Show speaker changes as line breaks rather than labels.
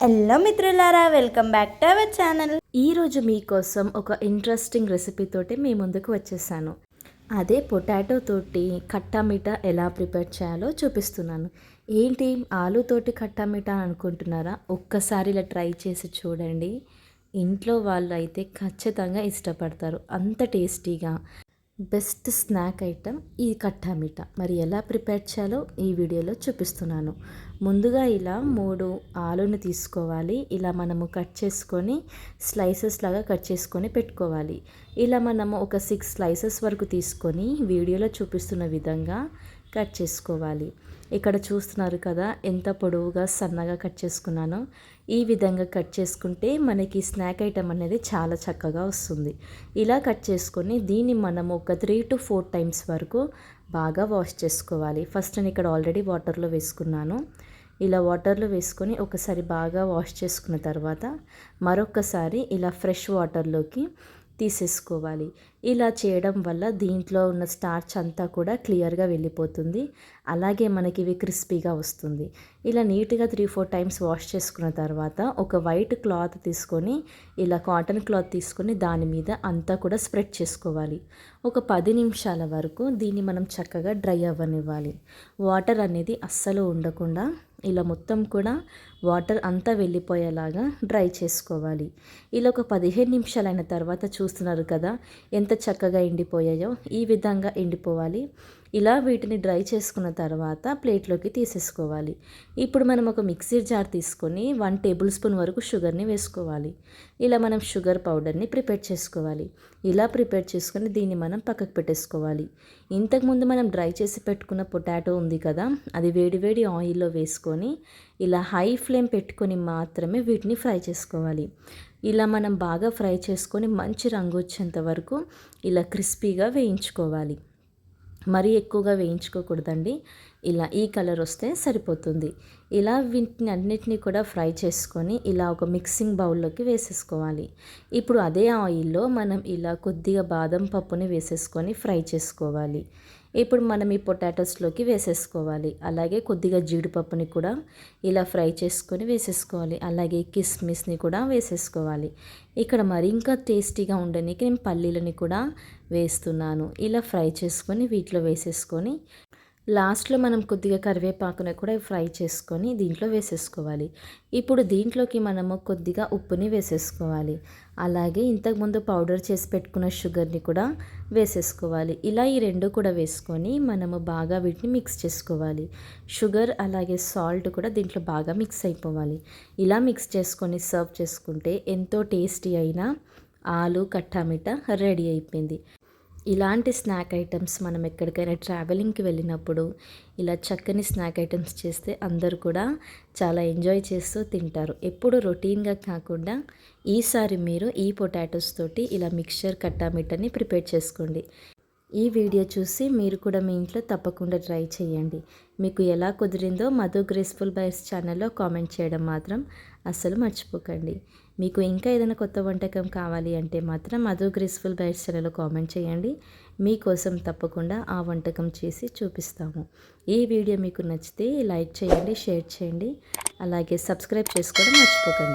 Hello మిత్రులారా welcome back to our channel.
ఈరోజు మీకోసం ఒక ఇంట్రెస్టింగ్ రెసిపీతోటి మీ ముందుకు వచ్చేసాను. అదే పొటాటో తోటి కట్టా ఎలా ప్రిపేర్ చేయాలో చూపిస్తున్నాను. ఏంటి ఆలుతోటి కట్టా అనుకుంటున్నారా? ఒక్కసారి ఇలా ట్రై చేసి చూడండి. ఇంట్లో వాళ్ళు అయితే ఖచ్చితంగా ఇష్టపడతారు. అంత టేస్టీగా. బెస్ట్ స్నాక్ ఐటమ్ ఈ కట్టా మరి ఎలా ప్రిపేర్ చేయాలో ఈ వీడియోలో చూపిస్తున్నాను. ముందుగా ఇలా మూడు ఆలుని తీసుకోవాలి. ఇలా మనము కట్ చేసుకొని స్లైసెస్ లాగా కట్ చేసుకొని పెట్టుకోవాలి. ఇలా మనము ఒక సిక్స్ స్లైసెస్ వరకు తీసుకొని వీడియోలో చూపిస్తున్న విధంగా కట్ చేసుకోవాలి. ఇక్కడ చూస్తున్నారు కదా ఎంత పొడవుగా సన్నగా కట్ చేసుకున్నానో. ఈ విధంగా కట్ చేసుకుంటే మనకి స్నాక్ ఐటమ్ అనేది చాలా చక్కగా వస్తుంది. ఇలా కట్ చేసుకొని దీన్ని మనం ఒక త్రీ టు ఫోర్ టైమ్స్ వరకు బాగా వాష్ చేసుకోవాలి. ఫస్ట్ నేను ఇక్కడ ఆల్రెడీ వాటర్లో వేసుకున్నాను. ఇలా వాటర్లో వేసుకొని ఒకసారి బాగా వాష్ చేసుకున్న తర్వాత మరొకసారి ఇలా ఫ్రెష్ వాటర్లోకి తీసేసుకోవాలి. ఇలా చేయడం వల్ల దీంట్లో ఉన్న స్టార్చ్ అంతా కూడా క్లియర్గా వెళ్ళిపోతుంది. అలాగే మనకి ఇవి క్రిస్పీగా వస్తుంది. ఇలా నీట్గా త్రీ ఫోర్ టైమ్స్ వాష్ చేసుకున్న తర్వాత ఒక వైట్ క్లాత్ తీసుకొని ఇలా కాటన్ క్లాత్ తీసుకొని దాని మీద అంతా కూడా స్ప్రెడ్ చేసుకోవాలి. ఒక పది నిమిషాల వరకు దీన్ని మనం చక్కగా డ్రై అవ్వనివ్వాలి. వాటర్ అనేది అస్సలు ఉండకుండా ఇలా మొత్తం కూడా వాటర్ అంతా వెళ్ళిపోయేలాగా డ్రై చేసుకోవాలి. ఇలా ఒక పదిహేను నిమిషాలైన తర్వాత చూస్తున్నారు కదా ఎంత చక్కగా ఎండిపోయాయో ఈ విధంగా ఎండిపోవాలి. ఇలా వీటిని డ్రై చేసుకున్న తర్వాత ప్లేట్లోకి తీసేసుకోవాలి. ఇప్పుడు మనం ఒక మిక్సీ జార్ తీసుకొని వన్ టేబుల్ స్పూన్ వరకు షుగర్ని వేసుకోవాలి. ఇలా మనం షుగర్ పౌడర్ని ప్రిపేర్ చేసుకోవాలి. ఇలా ప్రిపేర్ చేసుకొని దీన్ని మనం పక్కకు పెట్టేసుకోవాలి. ఇంతకుముందు మనం డ్రై చేసి పెట్టుకున్న పొటాటో ఉంది కదా అది వేడి వేడి ఆయిల్లో వేసుకొని ఇలా హై ఫ్లేమ్ పెట్టుకొని మాత్రమే వీటిని ఫ్రై చేసుకోవాలి. ఇలా మనం బాగా ఫ్రై చేసుకొని మంచి రంగు వచ్చేంత వరకు ఇలా క్రిస్పీగా వేయించుకోవాలి. మరీ ఎక్కువగా వేయించుకోకూడదండి. ఇలా ఈ కలర్ వస్తే సరిపోతుంది. ఇలా వీటిని అన్నిటినీ కూడా ఫ్రై చేసుకొని ఇలా ఒక మిక్సింగ్ బౌల్లోకి వేసేసుకోవాలి. ఇప్పుడు అదే ఆయిల్లో మనం ఇలా కొద్దిగా బాదం పప్పుని వేసేసుకొని ఫ్రై చేసుకోవాలి. ఇప్పుడు మనం ఈ పొటాటోస్లోకి వేసేసుకోవాలి. అలాగే కొద్దిగా జీడిపప్పుని కూడా ఇలా ఫ్రై చేసుకొని వేసేసుకోవాలి. అలాగే కిస్మిస్ని కూడా వేసేసుకోవాలి. ఇక్కడ మరి ఇంకా టేస్టీగా ఉండడానికి నేను పల్లీలని కూడా వేస్తున్నాను. ఇలా ఫ్రై చేసుకొని వీటిలో వేసేసుకొని లాస్ట్లో మనం కొద్దిగా కరివేపాకుని కూడా ఫ్రై చేసుకొని దీంట్లో వేసేసుకోవాలి. ఇప్పుడు దీంట్లోకి మనము కొద్దిగా ఉప్పుని వేసేసుకోవాలి. అలాగే ఇంతకుముందు పౌడర్ చేసి పెట్టుకున్న షుగర్ని కూడా వేసేసుకోవాలి. ఇలా ఈ రెండు కూడా వేసుకొని మనము బాగా వీటిని మిక్స్ చేసుకోవాలి. షుగర్ అలాగే సాల్ట్ కూడా దీంట్లో బాగా మిక్స్ అయిపోవాలి. ఇలా మిక్స్ చేసుకొని సర్వ్ చేసుకుంటే ఎంతో టేస్టీ అయిన ఆలు కట్టామిట రెడీ అయిపోయింది. ఇలాంటి స్నాక్ ఐటమ్స్ మనం ఎక్కడికైనా ట్రావెలింగ్కి వెళ్ళినప్పుడు ఇలా చక్కని స్నాక్ ఐటమ్స్ చేస్తే అందరూ కూడా చాలా ఎంజాయ్ చేస్తూ తింటారు. ఎప్పుడు రొటీన్గా కాకుండా ఈసారి మీరు ఈ పొటాటోస్ తోటి ఇలా మిక్చర్ కట్టామిట్టని ప్రిపేర్ చేసుకోండి. ఈ వీడియో చూసి మీరు కూడా మీ ఇంట్లో తప్పకుండా ట్రై చేయండి. మీకు ఎలా కుదిరిందో మధు గ్రేస్ఫుల్ బైస్ ఛానల్లో కామెంట్ చేయడం మాత్రం అస్సలు మర్చిపోకండి. మీకు ఇంకా ఏదైనా కొత్త వంటకం కావాలి అంటే మాత్రం మధు గ్రేస్ఫుల్ బైట్స్ ఛానల్లో కామెంట్ చేయండి. మీకోసం తప్పకుండా ఆ వంటకం చేసి చూపిస్తాము. ఈ వీడియో మీకు నచ్చితే లైక్ చేయండి షేర్ చేయండి. అలాగే సబ్స్క్రైబ్ చేసుకోవడం మర్చిపోకండి.